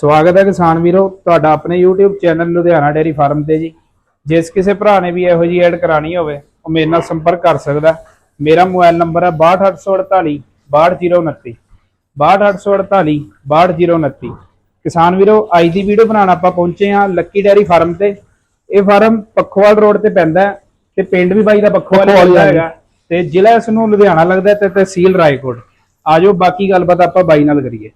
ਸਵਾਗਤ ਹੈ ਕਿਸਾਨ ਵੀਰੋ ਤੁਹਾਡਾ ਆਪਣੇ YouTube channel Ludhiana dairy farm ਤੇ ਜੀ। ਜਿਸ ਕਿਸੇ ਭਰਾ ਨੇ ਵੀ ਇਹੋ ਜੀ ਐਡ ਕਰਾਣੀ ਹੋਵੇ ਉਹ ਮੇਰੇ ਨਾਲ ਸੰਪਰਕ ਕਰ ਸਕਦਾ। ਮੇਰਾ ਮੋਬਾਈਲ ਨੰਬਰ ਹੈ 62848 62029 62848 62029 ਕਿਸਾਨ ਵੀਰੋ ਅੱਜ ਦੀ ਵੀਡੀਓ ਬਣਾਉਣ ਆਪਾਂ ਪਹੁੰਚੇ ਹਾਂ ਲੱਕੀ ਡੇਅਰੀ ਫਾਰਮ ਤੇ। ਇਹ ਫਾਰਮ ਪੱਖੋਵਾਲ ਰੋਡ ਤੇ ਪੈਂਦਾ ਤੇ ਪਿੰਡ ਵੀ ਬਾਈ ਦਾ ਪੱਖੋਵਾਲ। ਹੈਗਾ। ਤੇ ਜ਼ਿਲ੍ਹਾ ਇਸ ਨੂੰ ਲੁਧਿਆਣਾ ਲੱਗਦਾ ਤੇ ਤਹਿਸੀਲ ਰਾਏਕੋਟ। ਆਜੋ ਬਾਕੀ ਗੱਲਬਾਤ ਆਪਾਂ ਬਾਈ ਨਾਲ ਕਰੀਏ।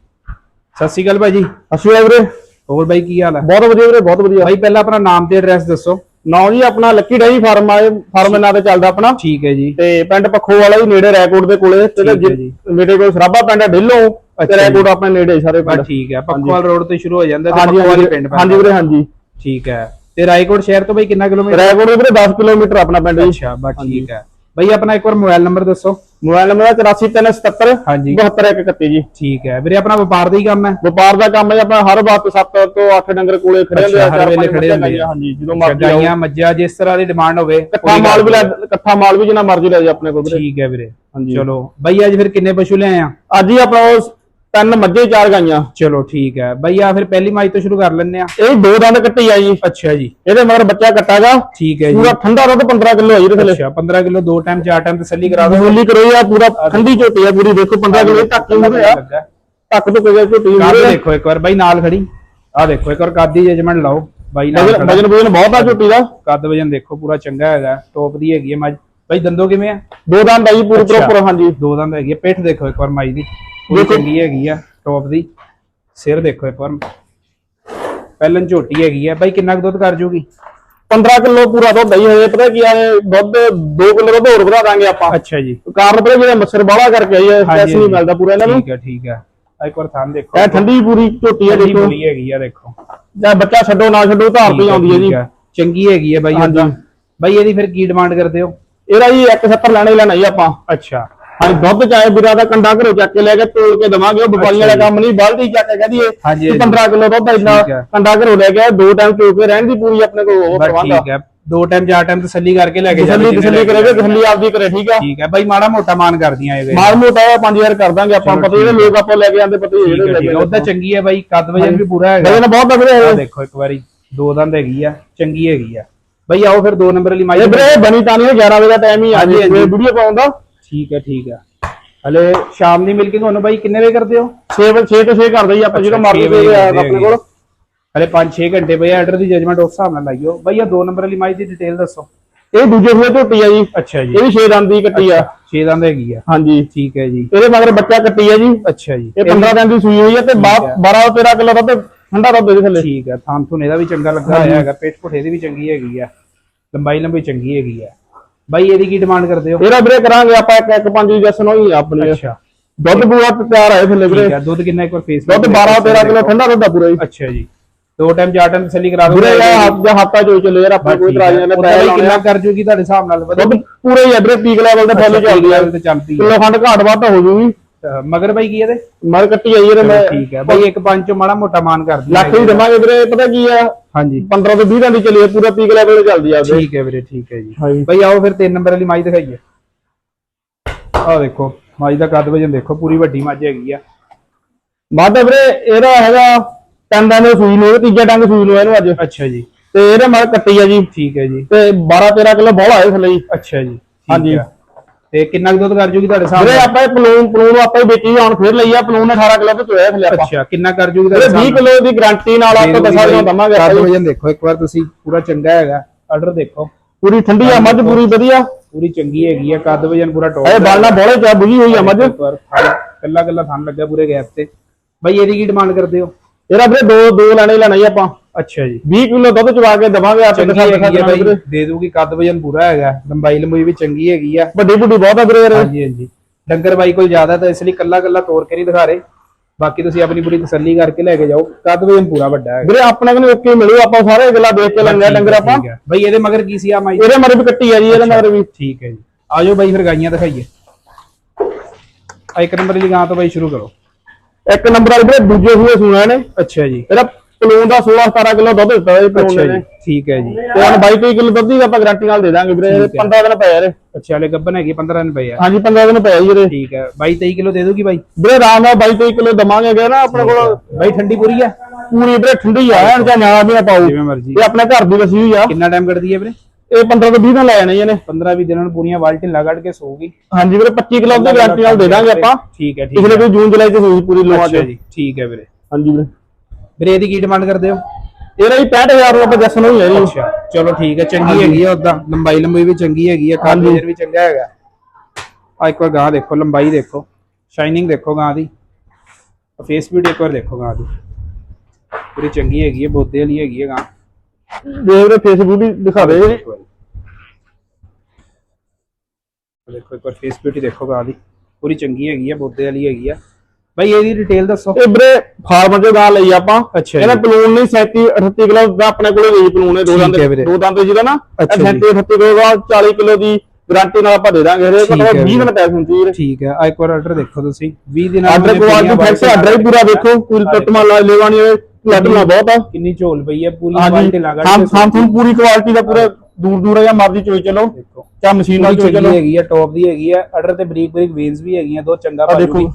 ਸਤਿ ਸ਼੍ਰੀ ਅਕਾਲ ਭਾਈ ਜੀ ਅਸੀਂ ਵੀਰੇ। ਹੋਰ ਬਾਈ ਕੀ ਹਾਲ ਹੈ ਬਹੁਤ ਵਧੀਆ ਵੀਰੇ ਬਹੁਤ ਵਧੀਆ। ਭਾਈ ਪਹਿਲਾਂ ਆਪਣਾ ਨਾਮ ਤੇ ਐਡਰੈਸ ਦੱਸੋ। ਨਾਮ ਜੀ ਆਪਣਾ ਲੱਕੀ ਡਾਈ ਫਾਰਮ ਆਏ ਫਾਰਮ ਨਾਂ ਤੇ ਚੱਲਦਾ ਆਪਣਾ। ਠੀਕ ਹੈ ਜੀ। ਤੇ ਪਿੰਡ ਪੱਖੋ ਵਾਲਾ ਜੀ ਨੇੜੇ ਰੈਕੋਰਡ ਦੇ ਕੋਲੇ। ਤੇ ਹੈ। ਮੇਰੇ ਕੋਲ ਸਰਾਬਾ ਪਿੰਡ ਢਿੱਲੋਂ ਅੱਛਾ ਤੇ। ਰੈਕੋਰਡ ਆਪਣੇ ਨੇੜੇ ਸਾਰੇ ਪਿੰਡ। ਠੀਕ ਹੈ। ਪੱਖੋਵਾਲ ਰੋਡ ਤੇ ਸ਼ੁਰੂ ਹੋ ਜਾਂਦਾ ਤੇ ਪੱਖੋਵਾਲ ਹੀ ਪਿੰਡ ਪੈਂਦਾ। ਹਾਂਜੀ ਵੀਰੇ ਹਾਂਜੀ। ਠੀਕ ਹੈ। ਤੇ ਰਾਏਕੋਟ ਸ਼ਹਿਰ ਤੋਂ ਬਾਈ ਕਿੰਨਾ ਕਿਲੋਮੀਟਰ? ਦੇ ਵੀਰੇ 10 ਕਿਲੋਮੀਟਰ ਆਪਣਾ ਪਿੰਡ ਜੀ। ਅੱਛਾ ਬਸ ਠੀਕ ਹੈ। ਬਾਈ ਆਪਣਾ ਇੱਕ ਵਾਰ ਮੋਬਾਈਲ ਨੰਬਰ ਦੱਸੋ। ਮੋਬਾਈਲ ਨੰਬਰ ਹੈ 84377 ਹਾਂਜੀ। 72131 ਜੀ। ਠੀਕ ਹੈ। ਵੀਰੇ ਆਪਣਾ ਵਪਾਰ ਦਾ ਹੀ ਕੰਮ ਹੈ? ਵਪਾਰ ਦਾ ਕੰਮ ਹੈ ਆਪਣਾ ਹਰ ਵਕਤ 7 ਤੋਂ 8 ਡੰਗਰ ਕੋਲੇ ਖੜੇ ਹੁੰਦੇ ਆ ਹਰ ਚਾਰ ਵੇਲੇ ਖੜੇ ਹੁੰਦੇ ਆ। ਹਾਂਜੀ ਜਦੋਂ ਮਰਜ਼ੀ ਗਾਈਆਂ ਮੱਝਾਂ ਜਿਸ ਤਰ੍ਹਾਂ ਦੀ ਡਿਮਾਂਡ ਹੋਵੇ ਇਕੱਠਾ ਮਾਲ ਵੀ ਲੈ ਇਕੱਠਾ ਮਾਲ ਵੀ ਜਿੰਨਾ ਮਰਜ਼ੀ ਲੈ ਜਾ ਆਪਣੇ ਕੋਲ ਵੀਰੇ। ਠੀਕ ਹੈ ਵੀਰੇ। ਹਾਂਜੀ। ਚਲੋ ਬਾਈ ਅੱਜ ਫਿਰ ਕਿੰਨੇ ਪਸ਼ੂ ਲਿਆਏ ਆ? ਅੱਜ ਹੀ ਆਪਣਾ ਤਿੰਨ ਮੱਝੇ ਚਾਰ ਗਾਈਆਂ। ਚਲੋ ਠੀਕ ਹੈ। ਬਾਈ ਆ ਫਿਰ ਪਹਿਲੀ ਮਾਈ ਤੋਂ ਸ਼ੁਰੂ ਕਰ ਲੈਂਦੇ ਆ ਇਹ ਦੋ ਦੰਦ ਕੱਟੀ ਆ ਜੀ। ਅੱਛਾ ਜੀ। ਇਹਦੇ ਮਗਰ ਬੱਚਾ ਕੱਟਾਗਾ ਠੀਕ ਹੈ ਜੀ। ਪੂਰਾ ਠੰਡਾ ਦੁੱਧ 15 ਕਿਲੋ ਆ ਜੀ ਇਹਦੇ ਥੱਲੇ। ਅੱਛਾ 15 ਕਿਲੋ ਦੋ ਟਾਈਮ ਚਾਰ ਟਾਈਮ ਤਸੱਲੀ ਕਰਾ ਦੋ ਬੋਲੀ ਕਰੋ ਆ ਪੂਰਾ ਠੰਡੀ ਝੋਟੀ ਆ ਪੂਰੀ। ਦੇਖੋ 15 ਕਿਲੋ ਢੱਕ ਕੇ ਮੂਰੇ ਆ ਢੱਕ ਤੋਂ ਕੋਈ ਝੋਟੀ ਕੱਦ ਆ। ਦੇਖੋ ਇੱਕ ਵਾਰ। ਬਾਈ ਨਾਲ ਖੜੀ। ਆ ਦੇਖੋ ਇੱਕ ਵਾਰ ਕੱਦ ਜਜਮੈਂਟ ਲਾਓ। ਬਾਈ ਨਾਲ ਵਜਨ। ਵਜਨ ਬਹੁਤ ਆ ਝੋਟੀ ਦਾ। ਕੱਦ ਵਜਨ ਦੇਖੋ ਪੂਰਾ ਚੰਗਾ ਹੈਗਾ। ਟੋਪ ਦੀ ਹੈਗੀ ਹੈ ਮੱਝ ਬਾਈ ਦੰਦੋ ਕਿਵੇਂ ਆ? ਦੋ ਦੰਦ ਆਈ ਪੂਰੀ ਅੱਛਾ। ਪ੍ਰੋਪਰ ਹਾਂਜੀ। ਦੋ ਦੰਦ ਹੈਗੀ ਹੈ ਪਿੱਠ ਦੇਖੋ ਇੱਕ ਵਾਰ ਮਾਈ ਦੀ। ਦੇਖੋ। ਚੰਗੀ ਹੈਗੀ ਆ ਟੋਪ ਦੀ। ਸਿਰ ਦੇਖੋ ਇੱਕ ਵਾਰ। ਪਹਿਲਨ ਝੋਟੀ ਹੈਗੀ ਆ। ਬਾਈ ਕਿੰਨਾ ਕੁ ਦੁੱਧ ਕਰ ਜੂਗੀ? 15 ਕਿਲੋ ਪੂਰਾ ਦੁੱਧ ਆਈ ਹੋਏ ਪਤਾ ਕੀ ਆ ਇਹ ਦੁੱਧ 2 ਕਿਲੋ ਦੁੱਧ ਹੋਰ ਵਧਾ ਦਾਂਗੇ ਆਪਾਂ। ਅੱਛਾ ਜੀ। ਕਾਰਨ ਪਤਾ ਜਿਹੜਾ ਮੱਛਰ ਬਾਲਾ ਕਰਕੇ ਆਈ ਹੈ ਹਾਂਜੀ, ਨਹੀਂ ਹਾਂਜੀ। ਮਿਲਦਾ ਪੂਰਾ ਇਹਨਾਂ ਨੂੰ। ਠੀਕ ਹੈ ਠੀਕ ਹੈ ਆ ਇੱਕ ਵਾਰ ਥਾਂ ਦੇਖੋ। ਇਹ ਠੰਡੀ ਪੂਰੀ ਝੋਟੀ ਆ ਠੰਡੀ ਦੇਖੋ। ਬੋਲੀ ਹੈਗੀ ਆ ਦੇਖੋ। ਜਾਂ ਬੱਚਾ ਛੱਡੋ ਨਾ ਛੱਡੋ ਧਾਰ ਤੇ ਆਉਂਦੀ ਹੈ ਜੀ। ਠੀਕ ਚੰਗੀ ਹੈਗੀ ਹੈ ਬਾਈ ਹਾਂਜੀ। ਬਾਈ ਇਹਦੀ ਫਿਰ ਕੀ ਡਿਮਾਂਡ ਕਰਦੇ ਹੋ? ਇਹਦਾ ਜੀ 170 ਲੈਣਾ ਹੀ ਲੈਣਾ ਜੀ ਆਪਾਂ। ਅੱਛਾ। ਹਾਂਜੀ ਦੁੱਧ ਚਾਹੇ ਵੀਰਾ ਦਾ ਕੰਡਾ ਘਰੋਂ ਚੱਕ ਕੇ ਲੈ ਕੇ ਤੋਲ ਕੇ ਦਵਾਂਗੇ ਉਹ ਵਪਾਰੀ ਵਾਲਾ ਕੰਮ ਨਹੀਂ ਬਾਲਟੀ ਚੱਕ ਕੇ ਕਹਦੀਏ ਹਾਂਜੀ, ਕਿ ਹਾਂਜੀ। 15 ਕਿਲੋ ਦੁੱਧ ਇੰਨਾ ਹੈ। ਕੰਡਾ ਘਰੋਂ ਲੈ ਕੇ ਦੋ ਟਾਈਮ ਚੋ ਕੇ ਰਹਿਣ ਦੀ ਪੂਰੀ ਆਪਣੇ ਕੋਲ ਉਹ ਪ੍ਰਬੰਧ ਠੀਕ ਹੈ। ਦੋ ਟਾਈਮ ਚਾਰ ਟਾਈਮ ਤਸੱਲੀ ਕਰਕੇ ਲੈ ਕੇ ਜਾਣੀ ਤਸੱਲੀ ਕਰੇਗਾ ਤਸੱਲੀ ਆਪਦੀ ਕਰੇ ਠੀਕ ਆ। ਠੀਕ ਹੈ। ਬਾਈ ਮਾੜਾ ਮੋਟਾ ਮਾਨ ਕਰਦੀਆਂ ਇਹ। ਮਾਲ ਮੋਟਾ 5000 ਕਰ ਦਾਂਗੇ ਆਪਾਂ ਪਤਾ ਜਿਹੜੇ ਲੋਕ ਆਪਾਂ ਲੈ ਕੇ ਆਂਦੇ ਪਤਾ ਹੀ ਜਿਹੜੇ ਹੈ ਲੈ ਕੇ ਹੈ। ਉਹਦਾ ਚੰਗੀ ਹੈ ਬਾਈ ਕੱਦ ਵਜਨ ਵੀ ਪੂਰਾ ਹੈਗਾ। ਵਜਨ ਬਹੁਤ ਆ। ਇਹ। ਦੇਖੋ ਇੱਕ ਵਾਰੀ ਦੋ ਦੰਦ ਹੈਗੀ ਆ ਚੰਗੀ ਹੈਗੀ ਆ। ਬਾਈ ਆਓ ਫਿਰ ਦੋ ਨੰਬਰ ਵਾਲੀ ਮਾਈ ਵੀਰੇ ਬਣੀ ਤਾਂ ਨਹੀਂ 11 ਵਜੇ ਦਾ ਟਾਈਮ ਹੀ ਆ। ਜੀ। ਵੀਡੀਓ ਪਾਉਂਦਾ? ਠੀਕ ਹੈ ਠੀਕ ਹੈ। ਹਲੇ ਸ਼ਾਮ ਦੀ ਮਿਲਕਿੰਗ ਤੁਹਾਨੂੰ ਬਾਈ ਕਿੰਨੇ ਵਜੇ ਕਰਦੇ ਹੋ? 6 6 ਤੋਂ 6 ਕਰਦੇ ਜੀ ਆਪਾਂ ਜਿਹੜਾ ਅੱਛਾ, ਮਰਜ਼ੀ ਛੇ ਵਜੇ ਦੇ ਕਰਦੇ ਆਪਣੇ ਕੋਲ। ਹਲੇ 5-6 ਘੰਟੇ ਪਏ ਆਰਡਰ ਦੀ ਜਜਮੈਂਟ ਉਸ ਹਿਸਾਬ ਨਾਲ ਲਾਈਓ। ਬਾਈ ਆ ਦੋ ਨੰਬਰ ਵਾਲੀ ਮਾਈ ਦੀ ਡਿਟੇਲ ਦੱਸੋ। ਇਹ ਦੂਜੇ ਸੂਏ ਝੋਟੀ ਆ ਜੀ। ਅੱਛਾ ਜੀ। ਇਹ ਵੀ 6 ਦੰਦ ਦੀ ਕੱਟੀ ਆ। 6 ਦੰਦ ਹੈਗੀ ਆ। ਹਾਂਜੀ। ਠੀਕ ਹੈ ਜੀ। ਇਹਦੇ ਮਗਰ ਬੱਚਾ ਕੱਟੀ ਆ ਜੀ। ਅੱਛਾ ਜੀ। ਇਹ 15 ਦਿਨ ਦੀ ਸੂਈ ਹੋਈ ਹੈ। ਤੇ 12 13 ਕਿਲੋ ਦੁੱਧ ਠੰਡਾ ਦੁੱਧ ਇਹਦੇ ਥੱਲੇ। ਠੀਕ ਹੈ ਥਾਂ ਥੁਨ ਇਹਦਾ ਵੀ ਚੰਗਾ ਲੱਗਾ ਹੋਇਆ ਹੈਗਾ। ਪੇਟ ਪੁੱਠੇ ਦੀ ਵੀ ਚੰਗੀ ਹੈਗੀ ਆ। ਲੰਬਾਈ ਲੰਬਾਈ ਚੰਗੀ ਹੈਗੀ ਆ। ਬਾਈ ਇਹਦੀ ਕੀ ਡਿਮਾਂਡ ਕਰਦੇ ਹੋ? ਇਹਦਾ ਵੀਰੇ ਕਰਾਂਗੇ ਆਪਾਂ ਇੱਕ ਇੱਕ ਪੰਜ ਜਸਨ ਹੋਈ ਆਪਣੀ। ਅੱਛਾ। ਦੁੱਧ ਪੂਰਾ ਤਿਆਰ ਆਏ ਥੱਲੇ ਵੀਰੇ। ਠੀਕ ਹੈ ਦੁੱਧ ਕਿੰਨਾ ਇੱਕ ਵਾਰ ਫੇਸ ਦੁੱਧ 12 13 ਕਿਲੋ ਠੰਡਾ ਦੁੱਧ ਪੂਰਾ ਜੀ ਅੱਛਾ ਜੀ। ਦੋ ਟਾਈਮ ਚਾਰ ਟਾਈਮ ਤਸੱਲੀ ਕਰਾ ਦੋ ਵੀਰੇ ਹੱਥ ਜਾਂ ਹੱਥਾਂ ਚੋਂ ਚੱਲੇ ਯਾਰ ਆਪਾਂ ਕੋਈ ਇਤਰਾਜ਼ ਨਹੀਂ ਪੈਸੇ ਕਿੰਨਾ ਕਿੰਨਾ ਕਰ ਜੂਗੀ ਤੁਹਾਡੇ ਹਿਸਾਬ ਨਾਲ? ਦੁੱਧ ਪੂਰੇ ਹੀ ਆ ਵੀਰੇ ਪੀਕ ਲੈਵਲ ਤੇ ਫੁੱਲ ਚੱਲਦੀ ਆ। ਤੇ ਚੱਲਦੀ ਕਿਲੋ ਖੰਡ ਘਾਟ ਵੱਧ ਹੋ ਜੂਗੀ। ਹੈ ਮਗਰ ਬਾਈ ਕੀ ਇਹਦੇ? ਮਰ ਕੱਟੀ ਆਈ ਇਹਦੇ ਮੈਂ। ਠੀਕ ਹੈ ਬਾਈ ਇੱਕ ਪੰਜ ਚੋਂ ਮਾੜਾ ਮੋਟਾ ਮਾਨ ਕਰਦੀ ਲੱਖ ਹੀ ਦੇਵਾਂਗੇ ਵੀਰੇ ਪਤਾ ਕੀ ਆ? ਹਾਂਜੀ। 15 ਤੋਂ 20 ਦਿਨ ਦੀ ਚੱਲੀ ਆ ਪੂਰਾ ਪੀਕ ਲੈਵਲ ਤੇ ਚੱਲਦੀ ਆ ਵੀਰੇ ਠੀਕ ਹੈ ਵੀਰੇ ਠੀਕ ਹੈ ਜੀ। ਬਾਈ ਆਓ ਫਿਰ ਤਿੰਨ ਨੰਬਰ ਵਾਲੀ ਮਾਈ ਦਿਖਾਈਏ। ਆਹ ਦੇਖੋ ਮਾਈ ਦਾ ਕੱਦ ਵਜਨ ਦੇਖੋ ਪੂਰੀ ਵੱਡੀ ਮੱਝ ਹੈਗੀ ਆ। ਬਾਅਦ ਵੀਰੇ ਇਹਦਾ ਹੈਗਾ ਤਿੰਨ ਦਿਨ ਦੀ ਸੂਈ ਨੂੰ ਤੀਜਾ ਡੰਗ ਸੂਈ ਨੂੰ ਇਹਨੂੰ ਅੱਜ। ਅੱਛਾ ਜੀ। ਤੇ ਇਹਦੇ ਮਰ ਕੱਟੀ ਆ ਜੀ। ਠੀਕ ਹੈ ਜੀ। ਤੇ 12 13 ਕਿਲੋ ਬੋਲਾ ਆਏ ਥੱਲੇ ਜੀ। ਅੱਛਾ ਜੀ ਹਾਂਜੀ। ਹੈ। ਤੇ ਕਿੰਨਾ ਕੁ ਦੁੱਧ ਕਰ ਜੂਗੀ ਤੁਹਾਡੇ ਵੀਰੇ ਆਪਾਂ ਇਹ ਪਲੂਨ ਪਲੂਨ ਆਪਾਂ ਹੀ ਵੇਚੀ ਹੁਣ ਫੇਰ ਲਈ ਆ ਪਲੂਨ ਨੇ 18 ਕਿਲੋ ਤੇ ਚੋਇਆ ਥੱਲੇ ਆਪਾਂ। ਅੱਛਾ ਕਿੰਨਾ ਕਰ ਜੂਗੀ ਵੀਰੇ ਤੁਹਾਡੇ 20 ਕਿਲੋ ਦੀ ਗਾਰੰਟੀ ਨਾਲ ਆਪਾਂ ਦਸਾਂ ਦਿਨਾਂ ਦਵਾਂਗੇ ਆਪਾਂ। ਜੀ। ਵਜਨ ਦੇਖੋ ਇੱਕ ਵਾਰ ਤੁਸੀਂ ਪੂਰਾ ਚੰਗਾ ਹੈਗਾ ਆਰਡਰ ਦੇਖੋ। ਪੂਰੀ ਠੰਡੀ ਆ ਮੱਝ ਪੂਰੀ ਵਧੀਆ। ਪੂਰੀ ਚੰਗੀ ਹੈਗੀ ਆ ਕੱਦ ਵਜਨ ਪੂਰਾ ਟੌਪ ਇਹ ਬਾਲਣਾ ਬੋਲੇ ਚਾ ਬੁਝੀ ਹੋਈ ਆ ਮੱਝ। ਕੱਲਾ ਕੱਲਾ ਥਣ ਲੱਗਾ ਪੂਰੇ ਗੈਪ ਤੇ। ਬਾਈ ਇਹਦੀ ਕੀ ਡਿਮਾਂਡ ਕਰਦੇ ਹੋ? ਇਹਦਾ ਵੀਰੇ ਦੋ ਦੋ ਲੈਣੇ ਹੀ ਲੈਣਾ ਜੀ ਆਪਾਂ। ਅੱਛਾ ਜੀ। 20 ਕਿਲੋ ਦੁੱਧ ਚਵਾ ਕੇ ਦਵਾਂਗੇ ਆਪਾਂ ਆ ਦਿਨਾਂ ਬਾਈ। ਵੀਰੇ। ਦੇ ਦੂਗੀ ਕੱਦ ਵਜਨ ਪੂਰਾ ਹੈਗਾ। ਲੰਬਾਈ ਲੰਬਾਈ ਵੀ ਚੰਗੀ ਹੈਗੀ ਆ। ਵੱਡੀ ਬੁੱਢੀ ਬਹੁਤ ਆ ਵੀਰੇ। ਹਾਂਜੀ ਹਾਂਜੀ। ਡੰਗਰ ਬਾਈ ਕੋਲ ਜ਼ਿਆਦਾ ਤਾਂ ਇਸ ਲਈ ਕੱਲਾ ਕੱਲਾ ਤੋੜ ਕੇ ਨਹੀਂ ਦਿਖਾ ਰਹੇ। ਬਾਕੀ ਤੁਸੀਂ ਆਪਣੀ ਪੂਰੀ ਤਸੱਲੀ ਕਰਕੇ ਲੈ ਕੇ ਜਾਓ। ਕੱਦ ਵਜਨ ਪੂਰਾ ਵੱਡਾ ਹੈਗਾ। ਵੀਰੇ ਆਪਣੇ ਕੋਲ ਓਕੇ ਮਿਲੂ। ਆਪਾਂ ਸਾਰੇ ਗੱਲਾਂ ਦੇਖ ਕੇ ਲੰਗਿਆ ਡੰਗਰ ਆਪਾਂ। ਹੈ ਬਾਈ ਇਹਦੇ ਮਗਰ ਕੀ ਸੀ ਆ ਮਾਈ? ਇਹਦੇ ਵੀ ਕੱਟੀ ਆ ਜੀ ਇਹਦੇ ਮਗਰ ਵੀ। ਠੀਕ ਹੈ ਜੀ। ਆਜੋ ਬਾਈ ਫਿਰ ਗਾਈਆਂ ਦਿਖਾਈਏ। ਆ ਇੱਕ ਨੰਬਰ ਦੀ ਗਾਂ ਤੋਂ ਬਾਈ ਸ਼ੁਰੂ ਕਰੋ। ਇੱਕ ਨੰਬਰ ਵਾਲੇ ਵੀਰੇ ਦੂਜੇ ਸੂਏ ਸੁਣਾ ਅੱਛਾ ਜੀ। ਇਹਦਾ ਪਲੂਨ ਦਾ 16 17 ਕਿਲੋ ਦੁੱਧ ਦਿੱਤਾ ਇਹ ਅੱਛਾ ਨੇ ਜੀ ਠੀਕ ਹੈ ਜੀ। ਤੇ ਹੁਣ 22 ਕਿਲੋ ਦੁੱਧ ਦੀ ਆਪਾਂ ਗਾਰੰਟੀ ਨਾਲ ਦੇ ਦਾਂਗੇ ਵੀਰੇ ਇਹਦੇ 15 ਦਿਨ ਪਏ ਇਹਦੇ। ਅੱਛਾ ਵਾਲੇ ਗੱਬਨ ਹੈਗੀ 15 ਦਿਨ ਪਏ ਆ। ਹਾਂਜੀ 15 ਦਿਨ ਪਏ ਜੀ ਇਹਦੇ। ਠੀਕ ਹੈ। ਬਾਈ 23 ਕਿਲੋ ਦੇ ਦੂਗੀ ਬਾਈ? ਵੀਰੇ ਆਰਾਮ ਨਾਲ 22 ਕਿਲੋ ਦਵਾਂਗੇ ਅਗੇ ਨਾ ਆਪਣੇ ਕੋਲ। ਬਾਈ ਠੰਡੀ ਪੂਰੀ ਆ? ਪੂਰੀ ਵੀਰੇ ਠੰਡੀ ਆ ਐਨ ਜਾਂ ਨਿਆਣਾ ਵੀ ਨਾ ਪਾਉ ਜਿਵੇਂ ਮਰਜ਼ੀ। ਇਹ ਆਪਣੇ ਘਰ ਦੀ ਵਸੀ ਹੋਈ ਆ। ਕਿੰਨਾ ਟਾਈਮ ਕੱਢਦੀ ਹੈ ਵੀਰੇ? ਇਹ 15 ਤੋਂ 20 ਦਿਨ ਲੈ ਜਾਣੇ ਇਹਨੇ। 15 20 ਦਿਨਾਂ ਨੂੰ ਪੂਰੀਆਂ ਬਾਲਟੀਆਂ ਲਗਾੜ ਕੇ ਸੋਊਗੀ। ਹਾਂਜੀ ਵੀਰੇ 25 ਕਿਲੋ ਦੀ ਗਾਰੰਟੀ ਨਾਲ ਦੇ ਦਾਂਗੇ ਆਪਾਂ। ਠੀਕ ਹੈ ਠੀਕ ਪਿਛਲੇ ਕੋਈ ਜੂਨ ਜੁਲਾਈ ਚ ਸੂਈ ਪੂਰੀ ਲਵਾ ਅੱਛਾ ਜੀ ਠੀਕ ਹੈ ਵੀਰੇ। ਹਾਂਜੀ ਵੀਰੇ। ਵੀਰੇ ਇਹਦੀ ਕੀ ਡਿਮਾਂਡ ਕਰਦੇ ਹੋ? ਇਹਦਾ ਹੀ 65000 ਰੁਪਏ ਦੱਸਣ ਹੋਈ ਹੈ ਜੀ। ਅੱਛਾ ਚਲੋ ਠੀਕ ਹੈ ਚੰਗੀ ਹੈਗੀ ਆ ਉਦਾਂ ਲੰਬਾਈ ਲੰਬਾਈ ਵੀ ਚੰਗੀ ਹੈਗੀ ਆ ਹਾਂਜੀ। ਵਜਨ ਵੀ ਚੰਗਾ ਹੈਗਾ। ਆ ਇੱਕ ਵਾਰ ਗਾਂ ਦੇਖੋ ਲੰਬਾਈ ਦੇਖੋ। ਸ਼ਾਈਨਿੰਗ ਦੇਖੋ ਗਾਂ ਦੀ। ਫੇਸ ਬਿਊਟੀ ਇੱਕ ਵਾਰ ਦੇਖੋ ਗਾਂ ਦੀ। ਪੂਰੀ ਚੰਗੀ ਹੈਗੀ ਹੈ ਬੋਦੇ ਵਾਲੀ ਹੈਗੀ ਹੈ ਗਾਂ ਦੇ ਵੀ ਦਿਖਾ ਦੇ। ਇੱਕ ਵਾਰੀ। ਦੇਖੋ ਇੱਕ ਵਾਰ ਫੇਸ ਬਿਊਟੀ ਦੇਖੋ ਗਾਂ ਦੀ। ਪੂਰੀ ਚੰਗੀ ਹੈਗੀ ਹੈ ਬੋਦੇ ਵਾਲੀ ਹੈਗੀ ਆ। ਬਾਈ ਇਹਦੀ ਡਿਟੇਲ ਦੱਸੋ। ਇਹ ਵੀਰੇ ਫਾਰਮ ਚੋਂ ਗਾਂ ਲਈ ਆਪਾਂ। ਇਹਦਾ। ਪਲੂਨ ਨਹੀਂ 37 38 ਕਿਲੋ ਦਾ ਆਪਣੇ ਕੋਲੇ ਰਹੀ ਪਲੂਨ ਇਹ ਦੋ ਦੰਦ ਹੈ। ਦੋ ਦੰਦ ਜਿਹਦਾ ਨਾ। ਅੱਛਾ ਜੀ। 37 38 ਕਿਲੋ ਦਾ 40 ਕਿਲੋ ਦੀ ਗਾਰੰਟੀ ਨਾਲ ਆਪਾਂ ਦੇ ਦਾਂਗੇ ਇਹਦੇ ਕੋਲ ਹੈ 20 ਵੀਰੇ। ਦਿਨ ਪੈਸੇ ਹੁੰਦੀ ਵੀਰੇ। ਠੀਕ ਹੈ। ਆ ਇੱਕ ਵਾਰ ਆਰਡਰ ਦੇਖੋ ਤੁਸੀਂ। 20 ਦਿਨਾਂ ਆਰਡਰ ਕੁਆਲਿਟੀ ਪੂਰੀਆਂ ਫੈਕਸ ਆਰਡਰ ਹੀ ਪੂਰਾ ਦੇਖੋ ਕੋਈ ਟੁੱਟ ਮਾਲ ਲਾ ਲੈਵਾਣੀ ਹੋਵੇ ਲੱਡਣਾ ਬਹੁਤ ਆ। ਕਿੰਨੀ ਝੋਲ ਪਈ ਹੈ ਪੂਰੀ ਕੁਆਲਿਟੀ ਲਗਾ ਹਾਂ ਹਾਂ ਤੁਹਾਨੂੰ ਪੂਰੀ ਕੁਆਲਿਟੀ ਦਾ ਪੂਰਾ ਦੂਰ ਦੂਰ ਜਾਂ ਮਰਜ਼ੀ ਚੋਈ ਚਲੋ। ਦੇਖੋ। ਚਾ ਮਸ਼ੀਨ ਨਾਲ ਚੋਈ ਚਲੋ। ਹੈਗੀ ਆ ਟੌਪ ਦੀ ਹੈਗੀ ਆ। ਆਰਡਰ ਤੇ ਬਰੀਕ ਬਰੀਕ ਵੇਨਸ ਵੀ ਹੈਗੀਆਂ ਦੋ ਚੰਗਾ ਆਹ ਦੇਖੋ।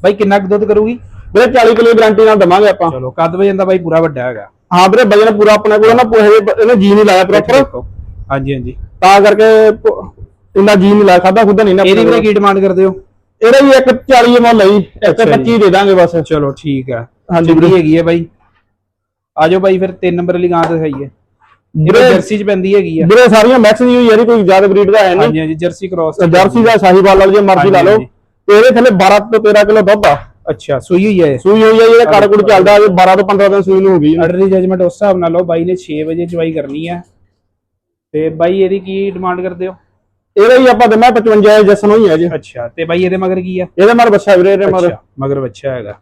ਬਾਈ ਕਿੰਨਾ ਕੁ ਦੁੱਧ ਕਰੂਗੀ? ਵੀਰੇ 40 ਕਿਲੋ ਗਾਰੰਟੀ ਨਾਲ ਦਵਾਂਗੇ ਆਪਾਂ। ਚਲੋ ਕੱਦ ਵਜਨ ਦਾ ਬਾਈ ਪੂਰਾ ਵੱਡਾ ਹੈਗਾ। ਹਾਂ ਵੀਰੇ ਵਜਨ ਪੂਰਾ ਆਪਣੇ ਕੋਲ ਨਾ ਪੂਰੇ ਇਹਨੇ ਜੀ ਨਹੀਂ ਲਾਇਆ ਪ੍ਰੋਪਰ ਹਾਂਜੀ ਹਾਂਜੀ। ਤਾਂ ਕਰਕੇ ਇੰਨਾ ਜੀ ਨਹੀਂ ਲਾਇਆ ਖਾਦਾ ਖੁਦਾ ਨਹੀਂ ਨਾ ਇਹਦੀ ਵੀਰੇ ਕੀ ਡਿਮਾਂਡ ਕਰਦੇ ਹੋ? ਇਹਦਾ ਵੀ ਇੱਕ 40 ਮੁੱਲ ਜੀ ਇੱਕ ਅੱਛਾ ਜੀ। 25 ਦੇ ਦਾਂਗੇ ਬਸ। ਚਲੋ ਠੀਕ ਹੈ ਹਾਂਜੀ ਵੀਰੇ। ਹੈਗੀ ਹੈ ਬਾਈ। ਆਜੋ ਬਾਈ ਫਿਰ 3 ਨੰਬਰ ਵਾਲੀ ਗਾਂ ਦਿਖਾਈਏ ਇਹ ਵੀਰੇ ਜਰਸੀ ਚ ਪੈਂਦੀ ਹੈਗੀ ਆ। ਵੀਰੇ ਸਾਰੀਆਂ ਮੈਕਸ ਦੀ ਹੋਈ ਯਾਰੀ ਕੋਈ ਜ਼ਿਆਦਾ ਬਰੀਡ ਦਾ ਹੈ ਨਹੀਂ ਹਾਂਜੀ ਹਾਂਜੀ ਜਰਸੀ ਕ੍ਰਾਸ ਜਰਸੀ ਦਾ ਸਾਹੀਵਾਲ ਵਾਲੀ ਜੇ ਮਰਜ਼ੀ ਲਾ ਲਓ। ਤੇ ਇਹਦੇ ਥੱਲੇ 12 ਤੋਂ 13 ਕਿਲੋ ਦੁੱਧ ਆ। ਅੱਛਾ ਸੂਈ ਹੋਈ ਹੈ ਸੂਈ ਹੋਈ ਹੈ ਜਿਹੜਾ ਕੜ ਕੁੜ ਚੱਲਦਾ ਇਹ 12 ਤੋਂ 15 ਦਿਨ ਸੂਈ ਨੂੰ ਹੋ ਗਈ। ਆਰਡਰ ਜਜਮੈਂਟ ਉਸ ਹਿਸਾਬ ਨਾਲ ਲਓ ਬਾਈ ਨੇ 6 ਵਜੇ ਚਵਾਈ ਕਰਨੀ ਹੈ ਤੇ ਬਾਈ ਇਹਦੀ ਕੀ ਡਿਮਾਂਡ ਕਰਦੇ ਹੋ? ਇਹਦਾ ਹੀ ਆਪਾਂ ਦਿੰਦਾ 55 ਜਸਨ ਹੋਈ ਹੈ ਜੀ ਅੱਛਾ ਤੇ ਬਾਈ ਇਹਦੇ ਮਗਰ ਕੀ ਆ? ਇਹਦੇ ਮਰ ਬੱਚਾ ਵੀਰੇ ਇਹਦੇ ਅੱਛਾ ਮਗਰ ਬੱਚਾ ਹੈਗਾ।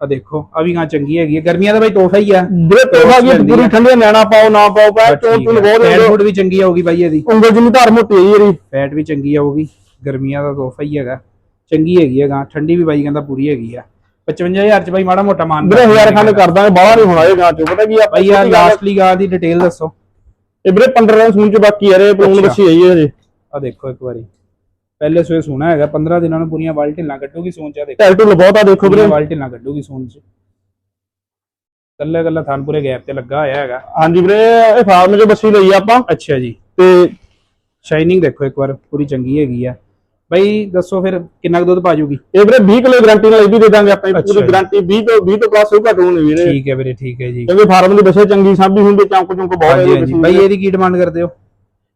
ਆ ਦੇਖੋ ਆ ਵੀ ਗਾਂ ਚੰਗੀ ਹੈਗੀ ਹੈ ਗਰਮੀਆਂ ਦਾ ਬਾਈ ਤੋਹਫਾ ਹੀ ਆ। ਵੀਰੇ ਤੋਹਫਾ ਕੀ ਲੈਂਦੀ ਪੂਰੀ। ਠੰਡੀ ਨਿਆਣਾ ਪਾਓ ਨਾ ਪਾਓ ਪੈ ਚੋਂ ਠੀਕ ਤੂੰ ਹੈ। ਬਹੁਤ ਫੈਟ ਫੂਡ ਵੀ ਚੰਗੀ ਆਊਗੀ ਬਾਈ ਇਹਦੀ। ਉਂਗਲ ਜਿੰਨੀ ਧਾਰ ਮੋਟੀ ਹੈ ਜੀ ਇਹਦੀ। ਫੈਟ ਵੀ ਚੰਗੀ ਆਊਗੀ ਗਰਮੀਆਂ ਦਾ ਤੋਹਫਾ ਹੀ ਹੈਗਾ। ਚੰਗੀ ਹੈਗੀ ਹੈ ਗਾਂ ਠੰਡੀ ਵੀ ਬਾਈ ਕਹਿੰਦਾ ਪੂਰੀ ਹੈਗੀ ਆ। 55000 ਚ ਬਾਈ ਮਾੜਾ ਮੋਟਾ ਮਾਨ ਵੀਰੇ ਹਜ਼ਾਰ ਖੰਡ ਕਰ ਦਾਂਗੇ ਬਾਹਰ ਨਹੀਂ ਹੋਣਾ ਇਹ ਗਾਂ ਚੋਂ ਪਤਾ ਕੀ ਆ ਬਾਈ ਯਾਰ ਲਾਸਟਲੀ ਗਾਂ ਦੀ ਡਿਟੇਲ ਦੱਸੋ। ਇਹ ਵੀਰੇ 15 ਦਿਨ ਸੂਣ ਚ ਬਾਕੀ ਯਾਰ ਇਹ ਅੱਛਾ। ਬੱਚੀ ਹੈ ਜੀ ਹਜੇ। ਆ ਦੇਖੋ ਇੱਕ ਵਾਰੀ। ਪਹਿਲੇ ਸੋਏ ਸੋਣਾ ਹੈਗਾ 15 ਦਿਨਾਂ ਨੂੰ ਪੂਰੀਆਂ ਬਾਲਟੀਆਂ ਕੱਢੂਗੀ ਸੂਣ ਚ ਆ ਦੇਖੋ। ਢਿੱਲ ਢੁੱਲ ਬਹੁਤ ਆ ਦੇਖੋ ਵੀਰੇ। ਪੂਰੀਆਂ ਬਾਲਟੀਆਂ ਕੱਢੂਗੀ ਸੂਣ ਚ। ਕੱਲੇ ਕੱਲੇ ਥਾਨ ਪੂਰੇ ਗੈਪ ਤੇ ਲੱਗਾ ਹੋਇਆ ਹੈਗਾ। ਹਾਂਜੀ ਵੀਰੇ ਇਹ ਫਾਰਮ ਚੋਂ ਬੱਸੀ ਲਈ ਆਪਾਂ। ਅੱਛਾ ਜੀ। ਤੇ ਸ਼ਾਈਨਿੰਗ ਦੇਖੋ ਇੱਕ ਵਾਰ ਪੂਰੀ ਚੰਗੀ ਹੈਗੀ ਆ। ਬਾਈ ਦੱਸੋ ਫਿਰ ਕਿੰਨਾ ਕੁ ਦੁੱਧ ਪਾਜੂਗੀ ਇਹ ਵੀਰੇ 20 ਕਿਲੋ ਗਾਰੰਟੀ ਨਾਲ ਇਹ ਵੀ ਦੇ ਦਾਂਗੇ ਆਪਾਂ। ਅੱਛਾ। ਪੂਰੀ। ਗਾਰੰਟੀ 20 ਤੋਂ 20 ਤੋਂ ਪਲੱਸ ਹੋਊਗਾ ਦੋਨੇ ਵੀਰੇ। ਠੀਕ ਹੈ ਵੀਰੇ ਠੀਕ ਹੈ ਜੀ। ਕਿਉਂਕਿ ਫਾਰਮ ਦੀ ਬੱਸੇ ਚੰਗੀ ਸਾਂਭੀ ਹੁੰਦੀ ਚੌਂਕ ਚੌਂਕ ਬਹੁਤ ਹੈ ਜੀ ਬਾਈ। ਇਹਦੀ ਕੀ ਡਿਮਾਂਡ ਕਰਦੇ ਹੋ?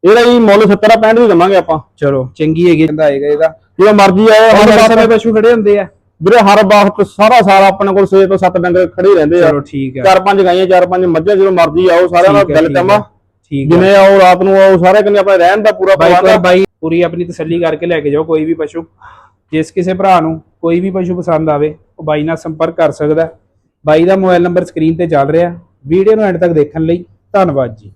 ਇਹਦਾ ਜੀ ਮੁੱਲ 70 65 ਦੀ ਦਵਾਂਗੇ ਆਪਾਂ। ਚਲੋ ਚੰਗੀ ਹੈਗੀ ਕਹਿੰਦਾ ਆਏਗਾ ਇਹਦਾ। ਜਿਹੜਾ ਮਰਜ਼ੀ ਆਏ ਹਰ ਸਮੇਂ ਪਸ਼ੂ ਖੜੇ ਹੁੰਦੇ ਆ। ਵੀਰੇ ਹਰ ਵਕਤ ਸਾਰਾ ਸਾਲ ਆਪਣੇ ਕੋਲ 6 ਤੋਂ 7 ਡੰਗਰ ਖੜੇ ਰਹਿੰਦੇ ਆ। ਚਲੋ ਠੀਕ ਹੈ। ਚਾਰ ਪੰਜ ਗਾਈਆਂ ਚਾਰ ਪੰਜ ਮੱਝਾਂ ਜਦੋਂ ਮਰਜ਼ੀ ਆਓ ਸਾਰਿਆਂ ਦਾ ਵੈਲਕਮ ਆ ਠੀਕ ਜਿਵੇਂ ਆਓ ਰਾਤ ਨੂੰ ਆਓ ਸਾਰੇ ਕੰਨੇ ਆਪਣੇ ਰਹਿਣ ਦਾ ਪੂਰਾ ਬਾਈ ਪ੍ਰਬੰਧ ਬਾਈ ਪੂਰੀ ਆਪਣੀ ਤਸੱਲੀ ਕਰਕੇ ਲੈ ਕੇ ਜਾਓ ਕੋਈ ਵੀ ਪਸ਼ੂ। ਜਿਸ ਕਿਸੇ ਭਰਾ ਨੂੰ ਕੋਈ ਵੀ ਪਸ਼ੂ ਪਸੰਦ ਆਵੇ ਉਹ ਬਾਈ ਨਾਲ ਸੰਪਰਕ ਕਰ ਸਕਦਾ। ਬਾਈ ਦਾ ਮੋਬਾਈਲ ਨੰਬਰ ਸਕਰੀਨ ਤੇ ਚੱਲ ਰਿਹਾ। ਵੀਡੀਓ ਨੂੰ ਐਂਡ ਤੱਕ ਦੇਖਣ ਲਈ ਧੰਨਵਾਦ ਜੀ।